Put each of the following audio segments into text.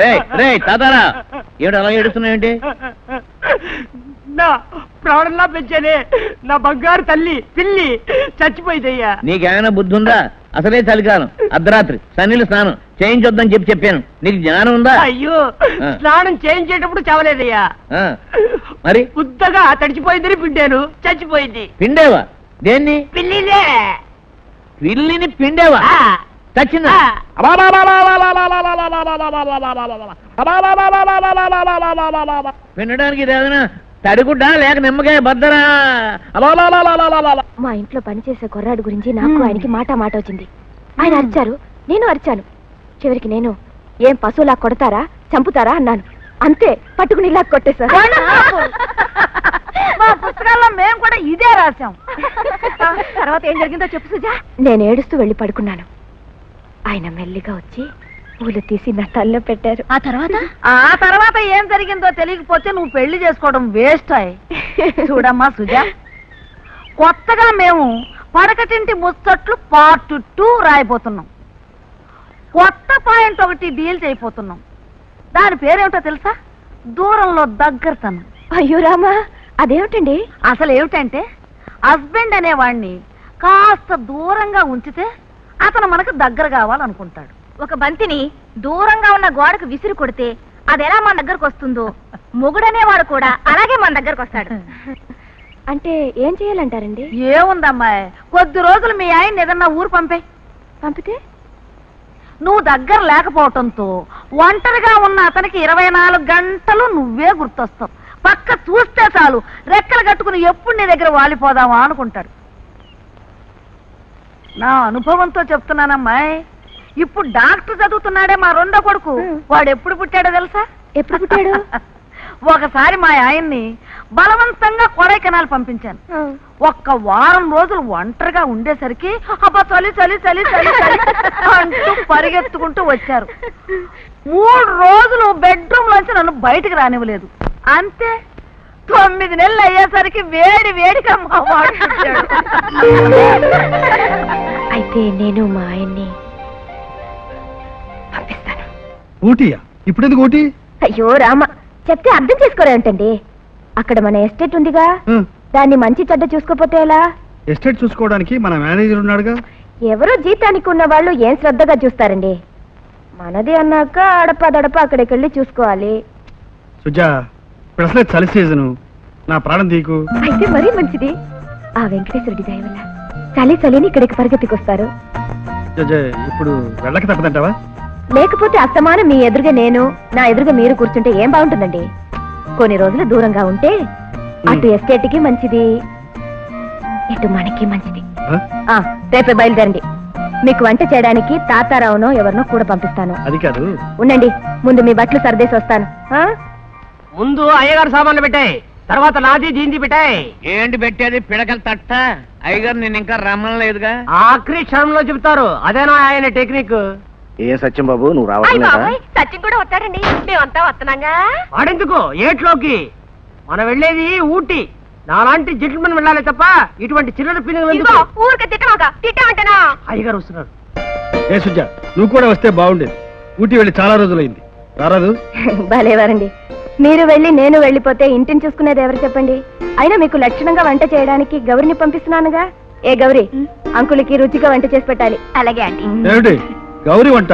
రే రే తాతారా. ఏడు అలా ఏడుస్తున్నావేంటి నా ప్రాణంలా పెంచానే నా బంగారు తల్లి పిల్లి చచ్చిపోయిందయ్యా. నీకేమైనా బుద్ధి ఉందా? అసలే చలికాలం అర్ధరాత్రి సన్నీళ్ళు స్నానం చేయించొద్దని చెప్పి చెప్పాను. నీకు జ్ఞానం ఉందా? అయ్యో. స్నానం చేయించేటప్పుడు చవలేదయ్యా. ఆ, మరి? ఉద్దగా తడిచిపోయిందని పిండాను చచ్చిపోయింది. పిండేవా? దేన్ని? పిల్లిలే పిల్లిని పిండేవా? ఆ, చచ్చిందా ఆ. పిండడానికి ఇది ఏదైనా తడిగుడ్డా లేక నిమ్మకాయ బద్దరా? మా ఇంట్లో పనిచేసే కుర్రాడు గురించి నాకు ఆయనకి మాట మాట వచ్చింది. ఆయన అరిచారు నేను అరిచాను. చివరికి నేను ఏం పశువులా కొడతారా చంపుతారా? అన్నాను. అంతే పట్టుకుని ఇలా కొట్టేశారు మా పుస్తకాల్లో మేము కూడా ఇదే రాసాం తర్వాత ఏం జరిగిందో చెప్పు సుజా. నేను ఏడుస్తూ వెళ్ళి పడుకున్నాను. ఆయన మెల్లిగా వచ్చి పూలు తీసి నా తల్లో పెట్టారు. ఆ తర్వాత? ఆ తర్వాత ఏం జరిగిందో తెలియకపోతే నువ్వు పెళ్ళి చేసుకోవడం వేస్ట్ అయ్యి చూడమ్మా సుజా. కొత్తగా మేము పడకటింటి ముచ్చట్లు పార్ట్ టూ రాయబోతున్నాం. కొత్త పాయింట్ ఒకటి డీల్ చేయబోతున్నాం. దాని పేరేమిటో తెలుసా? దూరంలో దగ్గరతనం. అయ్యో రామా అదేమిటండి? అసలు ఏమిటంటే హస్బెండ్ అనేవాడిని కాస్త దూరంగా ఉంచితే అతను మనకు దగ్గర కావాలనుకుంటాడు. ఒక బంతిని దూరంగా ఉన్న గోడకు విసిరి కొడితే అది ఎలా మన దగ్గరకు వస్తుందో మొగుడనేవాడు కూడా అలాగే మన దగ్గరకు వస్తాడు. అంటే ఏం చేయాలంటారండి? ఏముందమ్మాయి? కొద్ది రోజులు మీ ఆయన ఏదన్నా ఊరు పంపే. పంపితే? నువ్వు దగ్గర లేకపోవటంతో ఒంటరిగా ఉన్న అతనికి ఇరవై నాలుగు గంటలు నువ్వే గుర్తొస్తావు. పక్క చూస్తే చాలు రెక్కలు కట్టుకుని ఎప్పుడు నీ దగ్గర వాలిపోదామా అనుకుంటాడు. నా అనుభవంతో చెప్తున్నానమ్మాయి. ఇప్పుడు డాక్టర్ చదువుతున్నాడే మా రెండో కొడుకు. వాడు ఎప్పుడు పుట్టాడో తెలుసా? ఎప్పుడు పుట్టాడు? ఒకసారి మా ఆయన్ని బలవంతంగా కొడైకెనాల్ పంపించాను. ఒక్క వారం రోజులు ఒంటరిగా ఉండేసరికి అబ్బా చలి చలి చలి చలి చలి అంటూ పరిగెత్తుకుంటూ వచ్చారు. మూడు రోజులు బెడ్రూమ్ లోంచి నన్ను బయటికి రానివ్వలేదు. అంతే తొమ్మిది నెలలు అయ్యేసరికి వేడి వేడిగా మా వాడు. అయితే నేను మా ఆయన్ని పంపిస్తాను. ఊటీయా? ఇప్పుడెందుకు ఊటీ? అయ్యో రామ చెప్తే అర్థం చేసుకోరేంటండి అక్కడ మన ఎస్టేట్ ఉందిగా. దాన్ని మంచి చెడ్డ చూసుకోపోతే ఎలా? ఎస్టేట్ చూసుకోవడానికి మన మేనేజర్ ఉన్నాడుగా? ఎవరో జీతానికి ఉన్న వాళ్ళు ఏం శ్రద్ధగా చూస్తారండి? మనది అన్నాక అడపదడప అక్కడికి వెళ్ళి చూసుకోవాలి. సుజా ఇప్పుడు అసలే చలి సీజను. నా ప్రాణం తీకు. అయితే మరీ మంచిది. ఆ వెంకటేశ్వరుడి దయ వల్ల. చలి చలిని ఇక్కడికి పరిగెత్తుకొస్తారు. ఇప్పుడు వెళ్ళక తప్పదంటావా? లేకపోతే అస్తమానం మీ ఎదురుగా నేను నా ఎదురుగా మీరు కూర్చుంటే ఏం బాగుంటుందండి? కొన్ని రోజులు దూరంగా ఉంటే అటు ఎస్టేట్కి మంచిది ఇటు మనకి మంచిది. రేపే బయలుదేరండి. మీకు వంట చేయడానికి తాతారావునో ఎవరినో కూడా పంపిస్తాను. అది కాదు. ఉండండి ముందు మీ బట్టలు సర్దేసి వస్తాను. ఆ? ముందు అయ్యగారు సామాన్లు పెట్టాయి. తర్వాత నాది దీంది పెట్టాయి ఏంటి పెట్టేది పిడకల తట్ట? అయ్యగారు నేను ఇంకా రమ్మలేదుగా ఆఖరి క్షణంలో చెబుతారు. అదేనా ఆయన టెక్నిక్. ఏ సత్యం బాబు నువ్వు బాబాయ్, సచిన్ కూడా వస్తాడండి. మేమంతా వస్తున్నాగా. వాడెందుకు? ఏట్లోకి? మనం వెళ్ళేది ఊటీ. నాలాంటి జెంట్మెన్ వెళ్ళాలి తప్ప ఇటువంటి చిల్లర అయ్యగారు వస్తున్నారు. ఏ సుజా నువ్వు కూడా వస్తే బాగుండేది. ఊటీ వెళ్ళి చాలా రోజులైంది. రారాదు? భలేవారండి. మీరు వెళ్ళి నేను వెళ్ళిపోతే ఇంటిని చూసుకునేది ఎవరు చెప్పండి? అయినా మీకు లక్షణంగా వంట చేయడానికి గౌరిని పంపిస్తున్నానుగా? ఏ గౌరి అంకులకి రుచిగా వంట చేసి పెట్టాలి. అలాగే ఆంటీ. ఏమిటి? గౌరీ వంట?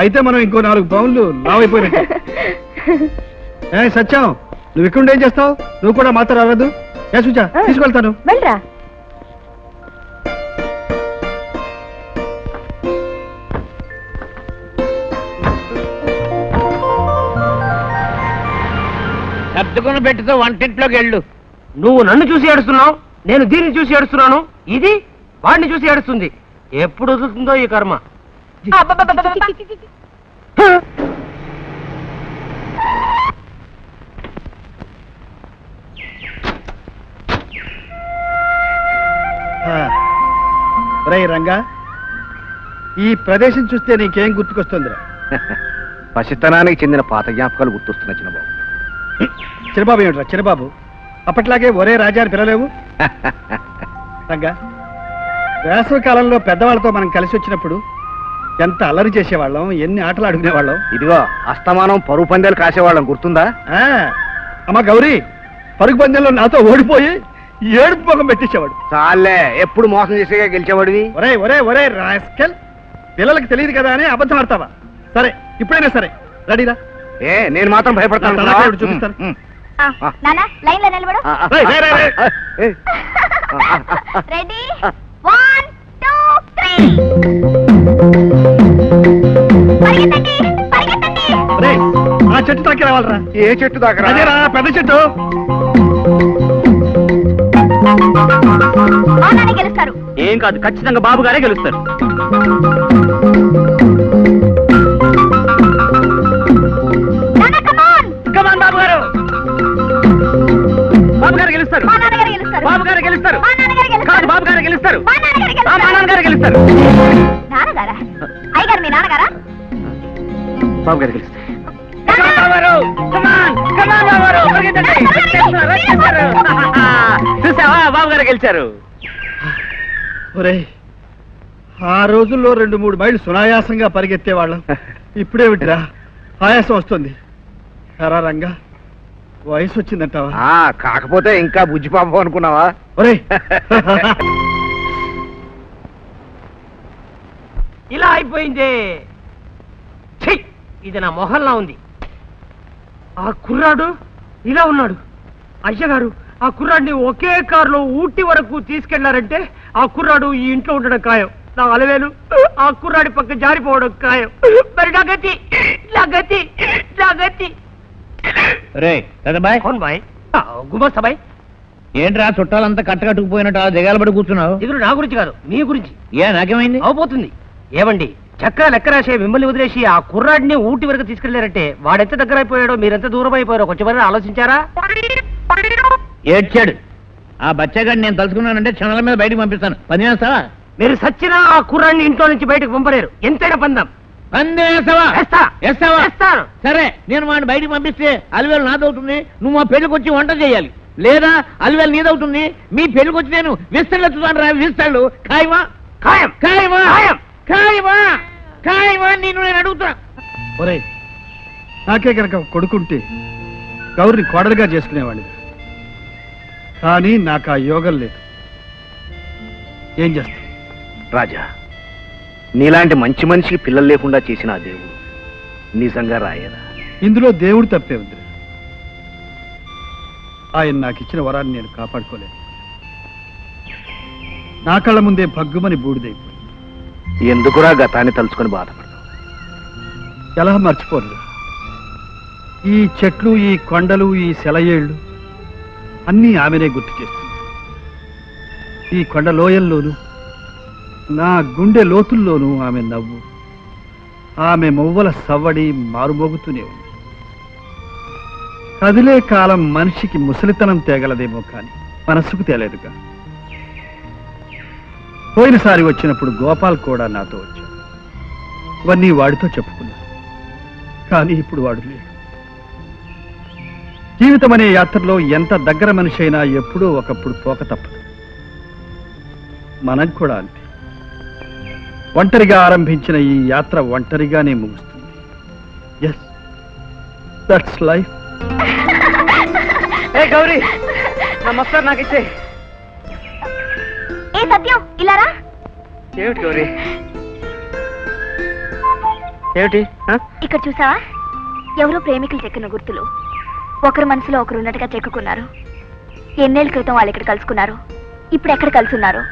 అయితే మనం ఇంకో నాలుగు పౌన్లు లావైపోయినట్టు. ఏ సత్యం నువ్వు ఇక్కడ ఏం చేస్తావు? నువ్వు కూడా మాతో రావద్దు. ఏ సుజా తీసుకెళ్తాను. వెళ్ళరా? సర్దుకుని పెట్టుతో వంటింట్లోకి వెళ్ళు. నువ్వు నన్ను చూసి ఏడుస్తున్నావు? నేను దీన్ని చూసి ఏడుస్తున్నాను? ఇది వాడిని చూసి ఏడుస్తుంది. ఎప్పుడు వదులుతుందో ఈ కర్మ. రై రంగా ఈ ప్రదేశం చూస్తే నీకేం గుర్తుకొస్తుందిరా? పసితనానికి చెందిన పాత జ్ఞాపకాలు గుర్తొస్తున్న చిన్నబాబు. చిరబాబు ఏమిట్రా? చిరబాబు అప్పట్లాగే ఒరే రాజా అని పిలలేవు రంగా వేసవి కాలంలో పెద్దవాళ్ళతో మనం కలిసి వచ్చినప్పుడు ఎంత అల్లరి చేసేవాళ్ళం ఎన్ని ఆటలు ఆడుకునేవాళ్ళం. ఇదిగో అస్తమానం పరుగు పందాలు కాసేవాళ్ళం గుర్తుందా? ఆ, అమ్మ గౌరీ పరుగు పందెంలో నాతో ఓడిపోయి ఏడుపు ముఖం పెట్టేసేవాడు చాలే ఎప్పుడు మోసం చేసేగా గెలిచేవాడివి? ఒరే ఒరే ఒరే రాస్కెల్ పిల్లలకి తెలియదు కదా అని అబద్ధం ఆడతావా? సరే ఇప్పుడైనా సరే రెడీరా? ఏ నేను మాత్రం భయపడతాను. చూపిస్తాను. లైన్లో నిలబడు. ఆ, రెడీ వన్ టూ త్రీ పరిగెత్తండి పరిగెత్తండి. చెట్టు తాకి రావాలరా. ఏ చెట్టు దాకా అదేరా పెద్ద చెట్టు. గెలుస్తారు. ఏం కాదు ఖచ్చితంగా బాబు గారే గెలుస్తారు. గెలుస్తారు బాబు గారు గెలుస్తారు. మా నాన్నగారు గెలుస్తారు. నాన్నగారు? అయ్యగారు మీ నాన్నగారా? బాబు గారు. చూసావా? బాబు గారు గెలిచారు. ఆ రోజుల్లో రెండు మూడు మైళ్ళు సునాయాసంగా పరిగెత్తేవాళ్ళం ఇప్పుడే వింటరా ఆయాసం వస్తుంది. రంగా వయసు వచ్చిందంటావా? ఆ, కాకపోతే ఇంకా బుజ్జి పాపం అనుకున్నావా? ఇలా అయిపోయింది! ఇది నా మొహల్లా ఉంది. ఆ కుర్రాడు ఇలా ఉన్నాడు. అయ్యగారు ఆ కుర్రాడిని ఒకే కారులో ఊటీ వరకు తీసుకెళ్ళారంటే ఆ కుర్రాడు ఈ ఇంట్లో ఉండడం ఖాయం. నా అలవేలు ఆ కుర్రాడి పక్క జారిపోవడం ఖాయం. మరి నా గతి నా గతి నా గతి రే బాయ్ గుమస్తా బాయ్. ఏంట్రా చుట్టాలంతా కట్టకట్టుకుపోయినట్టు అలా దిగాలు పడి కూర్చున్నావు? ఇది నా గురించి కాదు మీ గురించి. ఏ నాకేమైంది? అవబోతుంది. ఏమండి చక్కా లెక్క రాసే మిమ్మల్ని వదిలేసి ఆ కుర్రాడిని ఊటి వరకు తీసుకెళ్ళారంటే వాడెంత దగ్గర అయిపోయాడో మీరెంత దూరం అయిపోయారో కొంచెం ఆలోచించారా? ఏడ్చాడు. ఆ బచ్చగాడు నేను తలుచుకున్నానంటే క్షణాల మీద బయటకు పంపిస్తాను. పని చేస్తావా మీరు సచ్చినా ఆ కుర్రాడిని ఇంట్లో నుంచి బయటకు పంపలేరు. ఎంతైనా పందం. సరే నేను వాడిని బయటకు పంపిస్తే అలివేలు నాదవుతుంది. నువ్వు మా పెళ్ళికి వచ్చి వంట చేయాలి. లేదా అలివేలు నీదవుతుంది మీ పెళ్ళికి వచ్చి నేను విస్తళ్ళు ఎత్తుతాను రా విస్తళ్ళు ఖాయమా? ఖాయం. ఖాయమా? ఖాయం. ఖాయమా? ఖాయమా? నిన్ను నేను అడుగుతున్నా. ఒరే నాకే కనుక కొడుకుంటే గౌరిని కోడలుగా చేసుకునేవాడిని కానీ నాకు ఆ యోగం లేదు. ఏం చేస్తా రాజా నీలాంటి మంచి మనిషికి పిల్లలు లేకుండా చేసిన ఆ దేవుడు నిజంగా రాయరా? ఇందులో దేవుడు తప్పే ఉంది. ఆయన నాకు ఇచ్చిన వరాన్ని నేను కాపాడుకోలేను నా కళ్ళ ముందే భగ్గుమని బూడిదైపోయింది ఎందుకురా గతాన్ని తలుచుకొని బాధపడతావు? ఎలా మర్చిపోరు? ఈ చెట్లు ఈ కొండలు ఈ సెలయేళ్ళు అన్నీ ఆమెనే గుర్తు చేస్తుంది ఈ కొండ లోయల్లోనూ నా గుండె లోతుల్లోనూ ఆమె నవ్వు ఆమె మొవ్వల సవ్వడి మారుమోగుతూనే ఉంది. కదిలే కాలం మనిషికి ముసలితనం తేగలదేమో కానీ మనసుకు తేలేదుగా. పోయినసారి వచ్చినప్పుడు గోపాల్ కూడా నాతో వచ్చాడు. ఇవన్నీ వాడితో చెప్పుకున్నా. కానీ ఇప్పుడు వాడు లేడు. జీవితం అనే యాత్రలో ఎంత దగ్గర మనిషి అయినా ఎప్పుడూ ఒకప్పుడు పోక తప్పదు. మనం కూడా అంతే. ఒంటరిగా ఆరంభించిన ఈ యాత్ర ఒంటరిగానే ముగుస్తుంది. ఎస్ దట్స్ లైఫ్ ఏ గౌరీ నా మస్తార్ నాకు ఇచ్చే ఏ సత్యం ఇలా రా ఏమిటి గౌరీ? ఏమిటి? ఇక్కడ చూసావా? ఎవరో ప్రేమికులు చెక్కిన గుర్తులు. ఒకరు మనసులో ఒకరు ఉన్నట్టుగా చెక్కుకున్నారు. ఎన్నేళ్ళ క్రితం వాళ్ళు ఇక్కడ కలుసుకున్నారు. ఇప్పుడు ఎక్కడ కలుసున్నారు?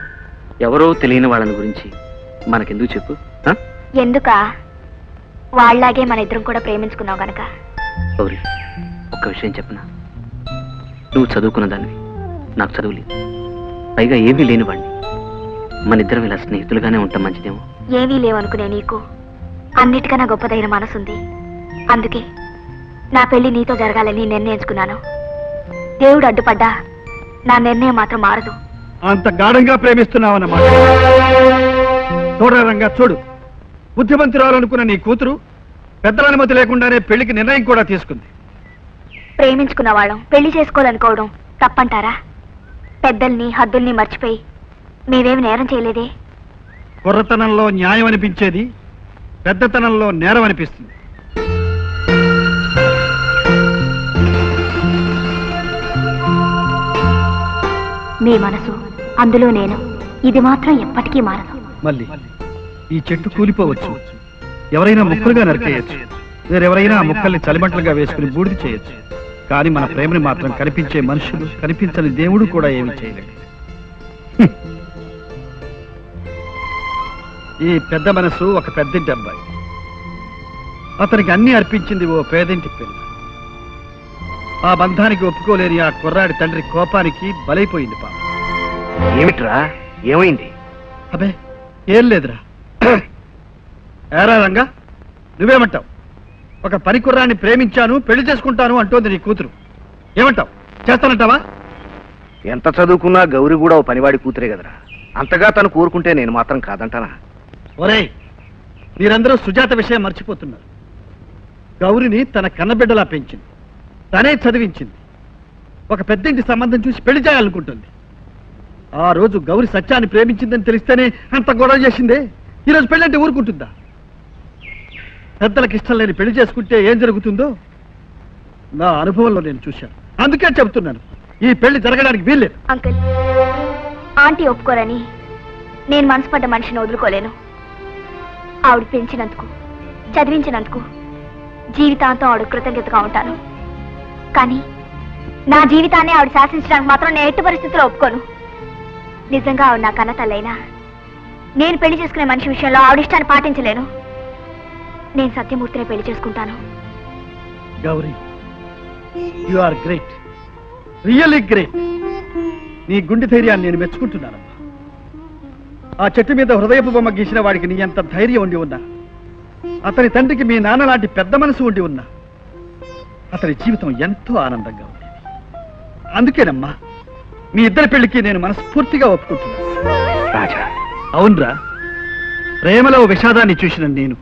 ఎవరో తెలియని వాళ్ళని గురించి మనకెందుకు చెప్పు? ఎందుకా? వాళ్ళలాగే మన ఇద్దరం కూడా ప్రేమించుకున్నావు గనక. గౌరీ ఒక్క విషయం చెప్పనా? నువ్వు చదువుకున్న దానివి. నాకు చదువులేదు పైగా ఏమీ లేని వాడిని మన ఇద్దరం ఇలా స్నేహితులుగానే ఉంటాం మంచిదేమో? ఏమీ లేవనుకునే నీకు. అన్నిటికన్నా గొప్పదైన మనసుంది. అందుకే నా పెళ్ళి నీతో జరగాలని నిర్ణయించుకున్నాను దేవుడు అడ్డుపడ్డా నా నిర్ణయం మాత్రం మారదు. అంత గాఢంగా ప్రేమిస్తున్నావన్నమాట. చూడరా రంగా చూడు. బుద్ధిమంతురాలనుకున్న నీ కూతురు పెద్దల అనుమతి లేకుండానే పెళ్ళికి నిర్ణయం కూడా తీసుకుంది. ప్రేమించుకున్న వాళ్ళం. పెళ్ళి చేసుకోవాలనుకోవడం తప్పంటారా? పెద్దల్ని హద్దుల్ని మర్చిపోయి మేమేమి నేరం చేయలేదే? కుర్రతనంలో న్యాయం అనిపించేది పెద్దతనంలో నేరం అనిపిస్తుంది. మీ మనసు అందులో నేను ఇది మాత్రం ఎప్పటికీ మారదు. మళ్ళీ ఈ చెట్టు కూలిపోవచ్చు. ఎవరైనా ముక్కలుగా నరికేయచ్చు. వేరెవరైనా ఆ ముక్కల్ని చలిమంటలుగా వేసుకుని బూడిద చేయొచ్చు. కానీ మన ప్రేమని మాత్రం కనిపించే మనుషులు కనిపించని దేవుడు కూడా ఏమి చేయలేడు. హ్మ్. ఈ పెద్ద మనసు ఒక పెద్దింటి అబ్బాయి. అతనికి అన్ని అర్పించింది ఓ పేదింటి పిల్ల. ఆ బంధానికి ఒప్పుకోలేని ఆ కుర్రాడి తండ్రి కోపానికి బలైపోయింది పాప. ఏమిట్రా? ఏమైంది? అబే ఏం లేదురా. ఏరా రంగా నువ్వేమంటావు? ఒక పని కుర్రాన్ని ప్రేమించాను పెళ్ళి చేసుకుంటాను అంటోంది నీ కూతురు. ఏమంటావు? చేస్తానంటావా? ఎంత చదువుకున్నా గౌరి కూడా ఓ పనివాడి కూతురే కదరా. అంతగా తను కోరుకుంటే నేను మాత్రం కాదంటానా? ఒరేయ్ మీరందరూ సుజాత విషయం మర్చిపోతున్నారు. గౌరిని తన కన్నబిడ్డలా పెంచింది. తనే చదివించింది. ఒక పెద్దింటి సంబంధం చూసి పెళ్ళి చేయాలనుకుంటుంది. ఆ రోజు గౌరి సత్యాన్ని ప్రేమించిందని తెలిస్తేనే అంత గొడవ చేసిందే. ఈరోజు పెళ్ళంటే ఊరుకుంటుందా? పెద్దలకు ఇష్టం లేని పెళ్ళి చేసుకుంటే ఏం జరుగుతుందో నా అనుభవంలో నేను చూశాను. అందుకే చెబుతున్నాను ఈ పెళ్ళి జరగడానికి వీల్లేదు. అంకుల్ ఆంటీ ఒప్పుకోరని నేను మనసుపడ్డ మనిషిని వదులుకోలేను. ఆవిడ పెంచినందుకు చదివించినందుకు జీవితాంతం ఆవిడ కృతజ్ఞతగా ఉంటాను. కానీ నా జీవితాన్ని ఆవిడ శాసించడానికి మాత్రం నేను ఎట్టి పరిస్థితుల్లో ఒప్పుకోను. నిజంగా ఆవిడ నా కన్న తల్లైనా నేను పెళ్ళి చేసుకునే మనిషి విషయంలో ఆవిడ ఇష్టాన్ని పాటించలేను. నేను సత్యమూర్తిని పెళ్ళి చేసుకుంటాను. Gauri you are great really great నీ గుండె ధైర్యాన్ని నేను మెచ్చుకుంటున్నానమ్మా. ఆ చెట్టు మీద హృదయపు బొమ్మ గీసిన వాడికి నీ ఎంత ధైర్యం ఉండి ఉన్నా. అతని తండ్రికి మీ నాన్న లాంటి పెద్ద మనసు ఉండి ఉన్నా. అతని జీవితం ఎంతో ఆనందంగా ఉండేది. అందుకేనమ్మా మీ ఇద్దరి పెళ్ళికి నేను మనస్ఫూర్తిగా ఒప్పుకుంటున్నాను రాజా. అవునరా ప్రేమలో విషాదాన్ని చూసిన నేను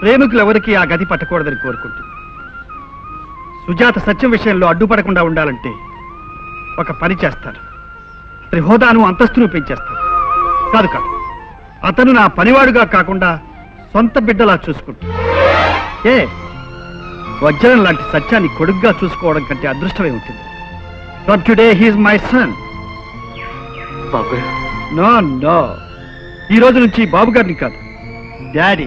ప్రేమికులు ఎవరికి ఆ గతి పట్టకూడదని కోరుకుంటుంది. సుజాత సత్యం విషయంలో అడ్డుపడకుండా ఉండాలంటే ఒక పని చేస్తాను అతని హోదాను అంతస్తును పెంచేస్తాను కాదు కాదు అతను నా పనివాడుగా కాకుండా సొంత బిడ్డలా చూసుకుంటాను ఏ వజ్రం లాంటి సత్యాన్ని కొడుగ్గా చూసుకోవడం కంటే అదృష్టమే ఉంటుంది. From today he's my son no no ఈ రోజు నుంచి బాబు గారిని కాదు డాడీ.